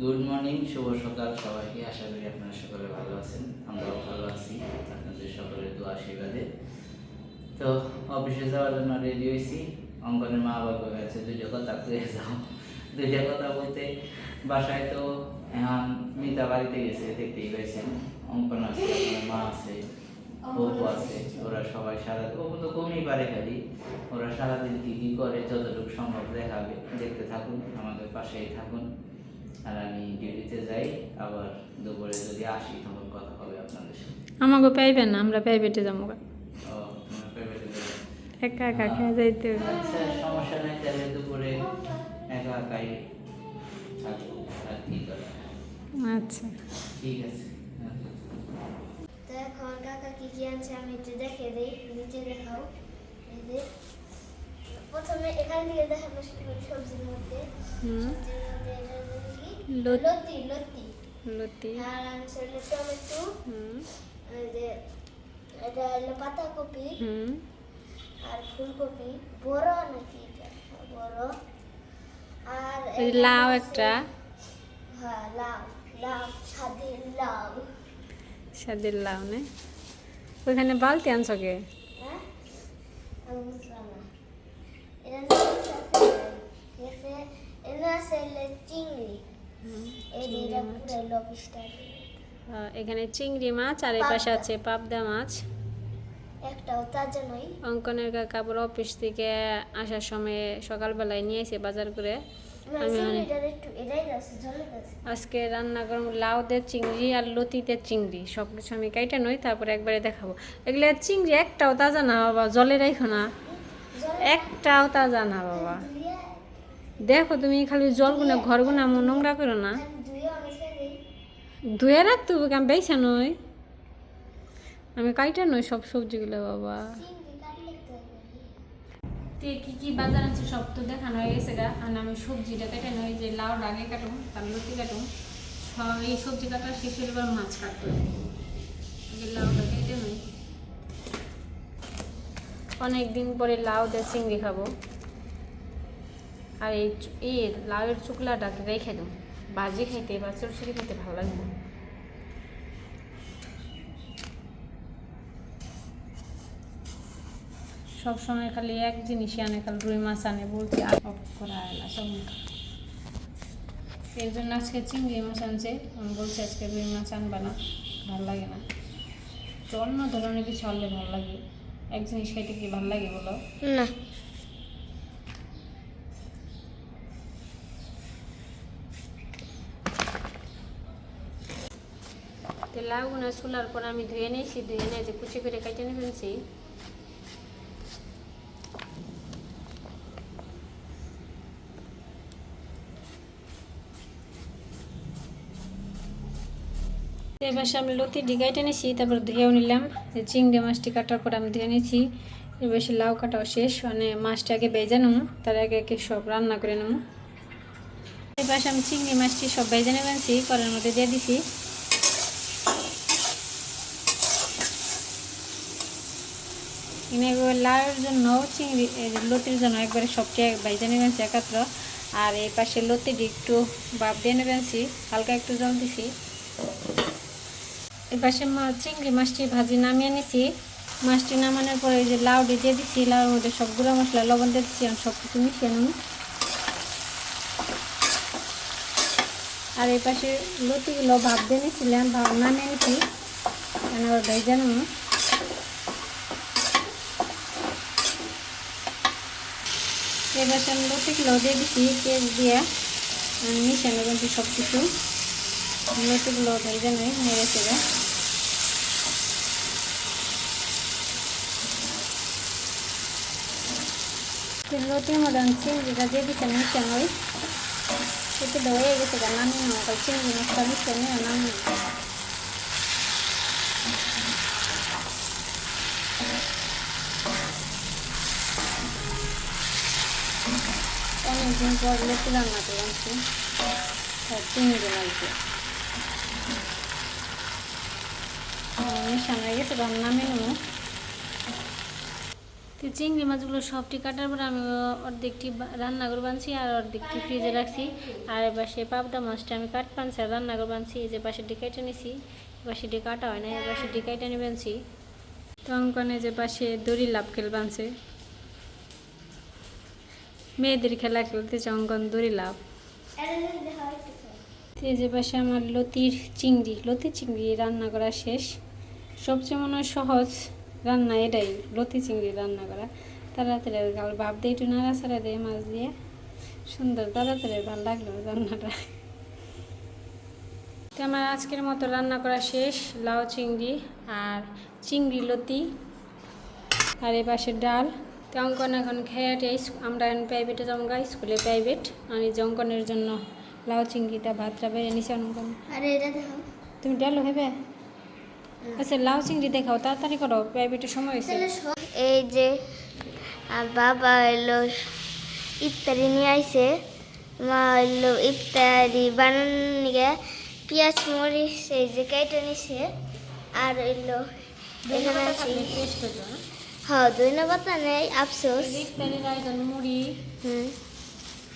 Good morning শুভ সকাল সবাইকে। আশা করি আপনারা সকলে ভালো আছেন। আমরাও ভালো আছি। আপনাদের সকলের দোয়া আশীর্বাদে। তো অফিসে যাওয়ার জন্য রেডি হয়েছি। অঙ্কনের মা বাবা কাছে দুইটা কথা কয়ে যাও। দুইটা কথা বলতে, বাসায় তো এখন মিতা বাড়িতে গেছে, দেখতেই পাইছেন। অঙ্কন আছে মা আছে, বউ আছে, ওরা সবাই সারা ও তো কমই পারে খালি। ওরা সারাদিন কি কি করে, যতটুকু সম্ভব দেখাবে। দেখতে থাকুন, আমাদের পাশেই থাকুন। আর আমি ডিউটিতে যাই আবার দুপুরে যদি আসি তখন কথা হবে আপনাদের সাথে। আমাকে পাইবেন না আমরা প্রাইভেটে যাব। একা একা খেয়ে যাইতে আচ্ছা সমস্যা নেই তাহলে দুপুরে একা একাই থাকব আর কি করা আচ্ছা। ঠিক আছে। তো এখন কাকা কি কি আনছে আমি একটু দেখে দিই নিচে দেখাও। এই যে প্রথমে এখান থেকে দেখাবো সবজির মধ্যে। সবজির লত- লতি। লতি। আর আনছে হলো টমেটো হুম। এটা হলো পাতাকপি। হুম। আর ফুলকপি। বড় নাকি বড়। আর লাউ একটা। হ্যাঁ লাউ। লাউ স্বাদের লাউ। সাদের লাউ নে। ওইখানে বালতি আনছো কে? হ্যাঁ? চিংড়ি। এই যে এটা পুরো লবিস্টার আহ, এখানে চিংড়ি মাছ আর এই পাশে আছে পাবদা মাছ। একটাও তাজা নয়। অঙ্কনের কাপড় অফিস থেকে আসার সময় সকালবেলায় নিয়ে এসে বাজার করে। আমি আছে আজকে রান্না করব লাউ দিয়ে চিংড়ি আর লতিতে চিংড়ি। সব কিছু আমি কাইটা নই তারপরে একবারে দেখাবো। এগুলো চিংড়ি একটাও তাজা না বাবা জলে রাখো না। একটাও তাজা না বাবা। দেখো, তুমি খালি জলগুনা ঘরগুনা এমন নোংরা করো না। আমি ধুয়ে রাখতে হবে আমি বেছে নই। আমি কাইটা নই সব সবজিগুলো, বাবা। তো কি কি বাজার আছে সব তো দেখানো হয়ে গেছে গা। আর আমি সবজিটা কেটে নই, যে লাউ আগে কাটুম, তার লতি কাটুম। সব এই সবজি কাটা শেষের এবার মাছ কাটতে হবে লাউটা কেটে নই। অনেক দিন পরে লাউ দিয়ে চিংড়ি খাব। আর এই এই লাউয়ের চুকলাটা রেখে দেবো। ভাজি খাইতে বা চরচড়ি খেতে ভালো লাগবে। সবসময় খালি এক জিনিসই আনে, খালি রুই মাছ আনে, বলছি আর করা এলা সব এর জন্য আজকে চিংড়ি মাছ আনছে। আমি বলছি আজকে রুই মাছ আনবা না, ভালো লাগে না। তো অন্য ধরনের কিছু আনলে ভালো লাগে। এক জিনিস খাইতে কি ভালো লাগে বলো? না। তো লাউগুনা চুলার পর আমি ধুয়ে নিয়েছি, ধুয়ে নিয়ে যে কুচি করে কেটে নিয়ে ফেলছি। এবার আমি লতি ডিগাইটে নিয়েছি, তারপর ধুয়েও নিলাম। চিংড়ি মাছটি কাটার পর আমি ধুয়ে নিয়েছি। এবার সে লাউ কাটাও শেষ মানে মাছটা আগে বেজে নেব, তার আগে আগে সব রান্না করে নেব। এবার আমি চিংড়ি মাছটি সব বেজে নেবেছি করার মধ্যে দিয়ে দিছি। এনে লাউয়ের জন্য, চিংড়ি লতির জন্য একবারে সবটি বাইজে নেবেছি একাত্র। আর এই পাশে লতিটি একটু বাপ দিয়ে নেবেছি হালকা একটু জল দিছি। এই পাশে চিংড়ি মাছটি ভাজি নামিয়ে নিছি। মাছটি নামানোর পরে যে লাউটি দিয়ে দিছি লাউর মধ্যে সব গুঁড়া মশলা, লবণ দিয়ে দিচ্ছি আমি সব কিছু মিশিয়ে নেব। আর এই পাশে লতিগুলো ভাপ দিয়ে নিয়েছিলাম ভাপ নামিয়ে নিছি। আবার ভেজে নেব। এবার আমি লতিগুলো দিয়ে দিছি, পেঁয়াজ দিয়ে নেব কিন্তু সব কিছু লতিগুলো ভেজে নেই নেড়ে চেড়ে লতির মধ্যে আমি চিংড়িটা দিয়ে দিচ্ছি মিশিয়ে নই সেটা হয়ে গেছে নামিয়ে নেওয়া চিংড়ি মাছটা মিশিয়ে নিয়ে নামিয়ে অনেকদিন পর লতি রান্না করে আনছি। আর চিংড়ি লাগছে মিশানো হয়ে গেছে রান্না মেনু তো চিংড়ি মাছগুলো সবটি কাটার পর আমি অর্ধেকটি রান্না করে বানছি আর অর্ধেকটি ফ্রিজে রাখছি। আর সে পাবদা মাছটা আমি কাট পানছি আর রান্না করে বানছি। এই যে পাশে ডিকাইটা নিছি সেটি কাটা হয় না এবার সে ডিকাইটা নিয়ে বানছি। তো অঙ্কনে যে পাশে দড়ি লাভ খেল বানছে। মেয়েদের খেলা খেলতেছে অঙ্কন দড়ি লাভ যে পাশে আমার লতির চিংড়ি, লতি চিংড়ি রান্না করা শেষ। সবচেয়ে মনে হয় সহজ রান্না এটাই, লতি চিংড়ি রান্না করা। তাড়াতাড়ি আর ভাব দিয়ে একটু নাড়াচাড়া দিয়ে মাছ দিয়ে। সুন্দর, তাড়াতাড়ি ভালো লাগল রান্নাটা। তো আমার আজকের মতো রান্না করা শেষ, লাউ চিংড়ি আর চিংড়ি লতি। আর এ পাশে ডাল। তো অঙ্কন এখন খেয়ে আমরা এখন প্রাইভেটে যাব গা স্কুলে প্রাইভেট আর এই যে অঙ্কনের জন্য লাউ চিংড়িটা ভাতটা বেড়ে নিছে অঙ্কন আর এটা দেখো। তুমি ডালও খাবে আচ্ছা লাউ চিংড়ি দেখাও তাড়াতাড়ি করো প্রাইভেটের সময় হয়েছে। এই যে বাবা এলো ইফতারি নিয়ে আইছে। মা এলো ইফতারি বানানোর নিগে পেঁয়াজ মরিচ এই যে কেটে নিছে। আর এলো এখানে আছে হ্যাঁ পাতা নেই আফসোস। মুড়ি হুম।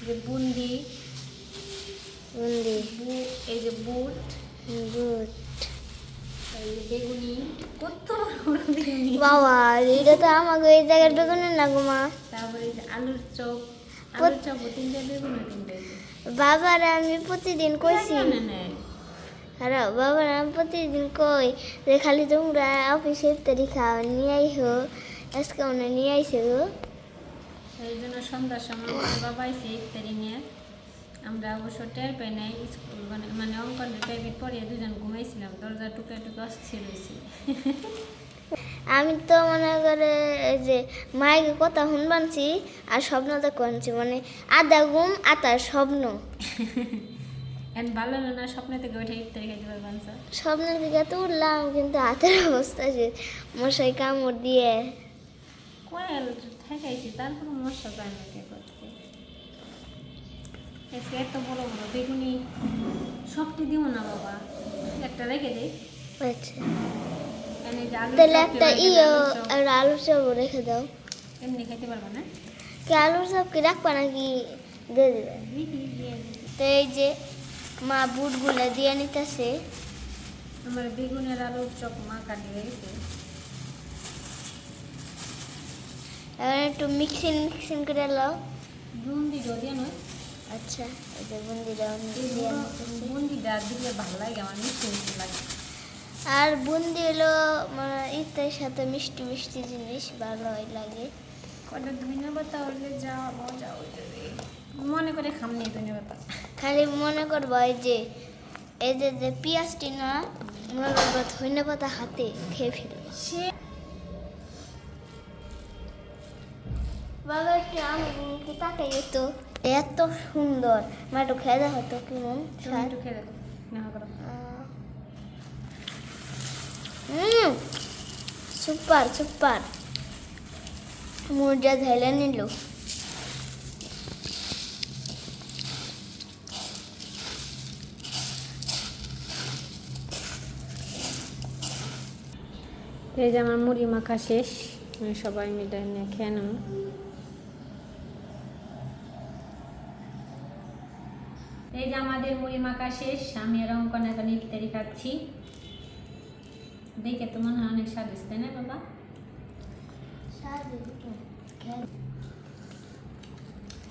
যে বুন্দি বুন্দি। এই যে বুট গুড এই যে বেগুনি কত বড় বড় বেগুনি বাবা এটা তো আমাকে এই জায়গার বেগুনের না গো তারপরে আলুর চপ আলুর চপ তিনটে বেগুন তিনটে বাবার আমি প্রতিদিন কইছি। আরে বাবার আমি প্রতিদিন কই যে খালি তোমরা অফিসে ইফতারি খাও নিয়ে আইহো আজকে মনে নিয়ে আইসো গো। এই জন্য সন্ধ্যার সময় আমার বাবা এসে ইফতারি নিয়ে। আমরা অবশ্য টের পাই নাই স্কুল মানে মানে অঙ্কনের প্রাইভেট পড়িয়ে দুজন ঘুমাইছিলাম দরজা টুকে টুকে অস্থির হয়েছি আমি তো মনে করে এই যে মায়ের কথা শুনবানছি আর স্বপ্ন দেখো আনছি মানে আধা ঘুম আতার স্বপ্ন। এখন ভালো হলো না স্বপ্ন থেকে উঠে ইফতারি খাইতে পারবেন স্বপ্নের দিকে তো উঠলাম কিন্তু হাতের অবস্থা যে মশাই কামড় দিয়ে। কোয়েল ঠেকাইছি তারপর মশা পায় না কে করতে আজকে এত বড় বড় বেগুনি সবটি দিব না বাবা একটা রেখে দেই আচ্ছা। তাহলে একটা ইয়ে আলুর চপ একটা রেখে দাও। এমনি খাইতে পারব না? কি আলুর চপ কি রাখবা নাকি দিয়ে দেবে। তো এই যে মা বুটগুলো দিয়ে নিতেছে। আমার বেগুনের আলুর চপ মা কাটিয়ে গেছে এখন একটু মিক্সিং মিক্সিং করে লাও বুন্দি দিয়ে নয়। আচ্ছা এই যে দিয়ে বুড়ো নিতেছি। বুন্দিটা দিলে ভালো লাগে আমার মিষ্টি মিষ্টি লাগে। আর বুন্দি হলো মানে ইত্যাদির সাথে মিষ্টি মিষ্টি জিনিস ভালোই লাগে। কটা ধনে পাতা হলে যা মজা রে। মনে করে খামনি ধনে পাতা খালি মনে করব এই যে এই যে যে পেঁয়াজটি না মনে করব ধনে পাতা হাতে খেয়ে ফেলব। সে বাবা একটু আমাকে তাকাই যেত এত সুন্দর। মা একটু খেয়ে দেখো তো কেমন একটু খেয়ে দেখো। হুম সুপার সুপার। মুরজা ধেলে নিল। এই যে আমার মুড়ি মাখা শেষ। আমি সবাই মিলে নিয়ে খেয়ে নেব। এই যে আমাদের মুড়ি মাখা শেষ আমি আর অঙ্কন এখন ইফতারি খাচ্ছি দেখে তো মনে হয় অনেক স্বাদিষ্ট তাই না বাবা?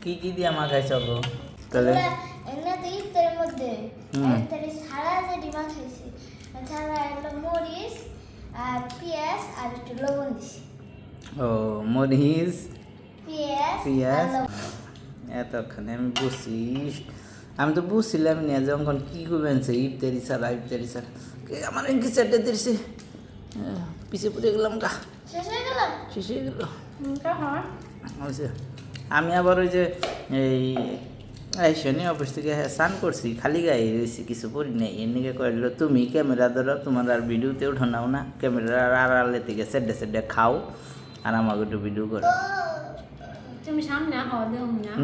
কি কি দিয়ে মাখাইছ গো? তাহলে? এমনিতে ইফতারের মধ্যে। ইফতারে সারা যে ডিমা খাইছি ছাড়া এগুলো মরিচ আর পেঁয়াজ আর একটু লবণ দিছি। ও মরিচ পেঁয়াজ পেঁয়াজ? এতক্ষণে আমি বুঝছি। আমি তো বুঝছিলাম না যে যখন কি করবেন সে ইফতারি ছাড়া ইফতারি কে আমার এনকি চারটে দিয়েছে পিছিয়ে পড়ে গেলাম গা। শেষ হয়ে গেল? শেষ হয়ে গেল। আমি আবার ওই যে এই এই শনি অফিস থেকে হ্যাঁ স্নান করছি খালি গায়ে রয়েছি কিছু করি নাই। এর নিকে কইলো তুমি ক্যামেরা ধরো তোমার আর ভিডিওতে উঠো নাও না। ক্যামেরা আর আড়ালে থেকে সেডে সেডে খাও আর আমাকে একটু ভিডিও করো।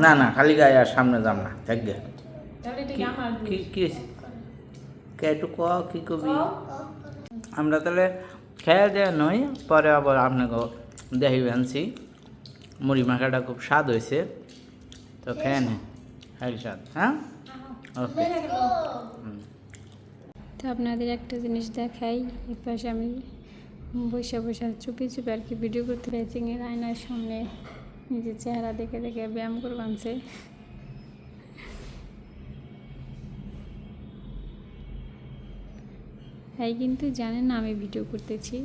না। না খালি গায়ে আর সামনে যাম না থাক গে। তাহলে এটা কি কি আমার কি কি হয়েছে? একটু ক কি কবি আমরা তাহলে খেয়ে দেওয়া নই পরে আবার আপনাকে দেখি আনছি। মুড়ি মাখাটা খুব স্বাদ হয়েছে। তো খেয়ে নে। হ্যাঁ স্বাদ। হ্যাঁ? ওকে তো আপনাদের একটা জিনিস দেখাই। এই পাশে আমি বসে বসে চুপি চুপি আর কি ভিডিও করতে ম্যাচিংয়ের আয়নার সামনে নিজের চেহারা দেখে দেখে ব্যায়াম করে এই কিন্তু জানেন না আমি ভিডিও করতেছি।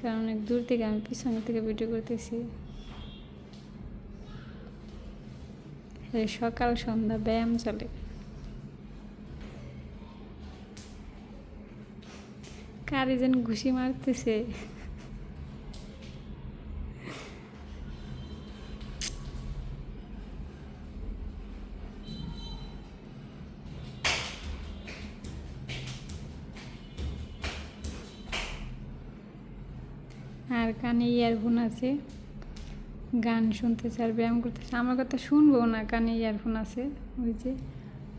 কারণ অনেক দূর থেকে আমি পিছনে থেকে ভিডিও করতেছি। সকাল সন্ধ্যা ব্যায়াম চলে। কারে যেন ঘুষি মারতেছে। কানে ইয়ারফোন আছে গান শুনতেছে আর ব্যায়াম করতেছে। আমার কথা শুনব না কানে ইয়ারফোন আছে ওই যে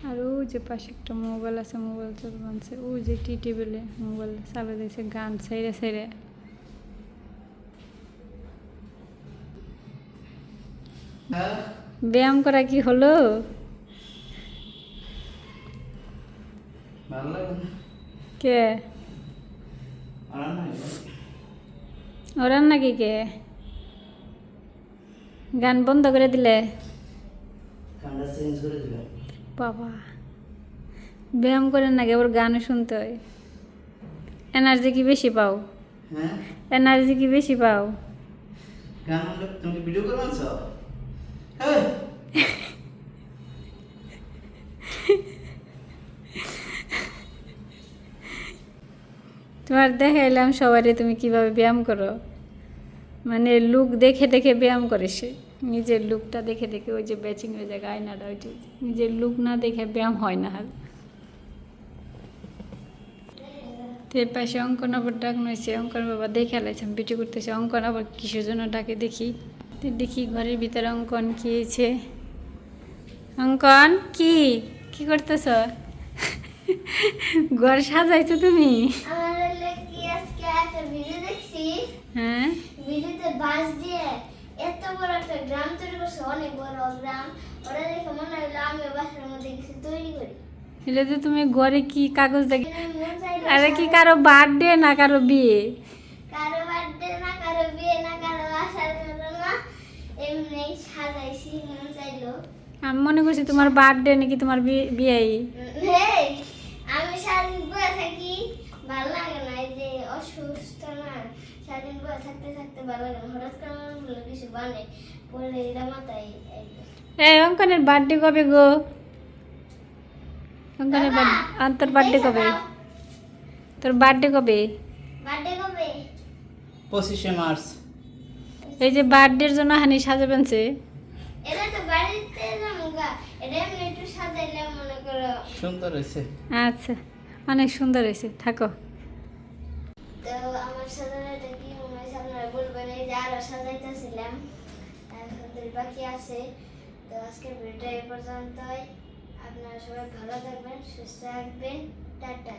আর ওই যে পাশে একটা মোবাইল আছে মোবাইল চলছে ওই যে টি টেবিলে মোবাইল চালু দিয়েছে গান ছেড়ে ছেড়ে। ব্যায়াম করা কি হলো? কে? আর না ওরান নাকি কে? গান বন্ধ করে দিলে? বাবা ব্যায়াম করেন নাকি ওর গান শুনতে হয়? এনার্জি কি বেশি পাও? হ্যাঁ? এনার্জি কি বেশি পাও? গান তুমি ভিডিও করে আনছ হ্যাঁ তোমার দেখা দেখাইলাম সবারই, তুমি কীভাবে ব্যায়াম করো? মানে লুক দেখে দেখে ব্যায়াম করে সে। নিজের লুকটা দেখে দেখে ওই যে ব্যাচিং হয়ে যায় আয়নাটা ওই যে নিজের লুক না দেখে ব্যায়াম হয় না আর। তো এর পাশে অঙ্কন আবার ডাক নয়েছে অঙ্কন বাবা দেখে আলাইছে, আমি করতেছে, অঙ্কন আবার কিসের জন্য ডাকে দেখি। দেখি ঘরের ভিতরে অঙ্কন কি হয়েছে। অঙ্কন, কি? কি করতেছ? ঘর সাজাইছো তুমি আমার হলো কি আজকে একটা ভিডিও দেখছি হ্যাঁ ভিডিওতে বাঁশ দিয়ে এত বড় একটা গ্রাম তৈরি করছে অনেক বড় গ্রাম। ওরা দেখে মনে হলো আমিও বাসার মধ্যে কিছু তৈরি করি। এটা তো তুমি ঘরে কি কাগজ দেখি আরে কি কারও বার্থডে না কারও বিয়ে? কারও বার্থডে না কারও বিয়ে না কারও না। এমনি সাজাইছি মন চাইলো। আমি মনে করছি তোমার বার্থডে নাকি তোমার বিয়ে- বিয়ে হেই, আমি সারাদিন বয়ে থাকি ভালো লাগে না এই যে অসুস্থ না সারাদিন বয়ে থাকতে থাকতে ভালো লাগে হঠাৎ করে মনে কিছু বানে পরে এটা মাথায় এই অঙ্কনের বার্থডে কবে গো? অঙ্কনের তোর বার্থডে কবে? তোর বার্থডে কবে? বার্থডে কবে? পঁচিশে মার্চ। এই যে বার্থডের জন্য হানি সাজাবেন সে এটা তো বাড়িতে যাব এটা এমনি একটু সাজাইলাম মনে করো। সুন্দর হয়েছে। আচ্ছা অনেক সুন্দর হয়েছে থাকো। তো আমার আরও সাজাইতেছিলাম। দুই বাকি আছে। তো আজকের ভিডিওটা এই পর্যন্তই। আপনারা সবাই ভালো থাকবেন, সুস্থ থাকবেন। টাটা।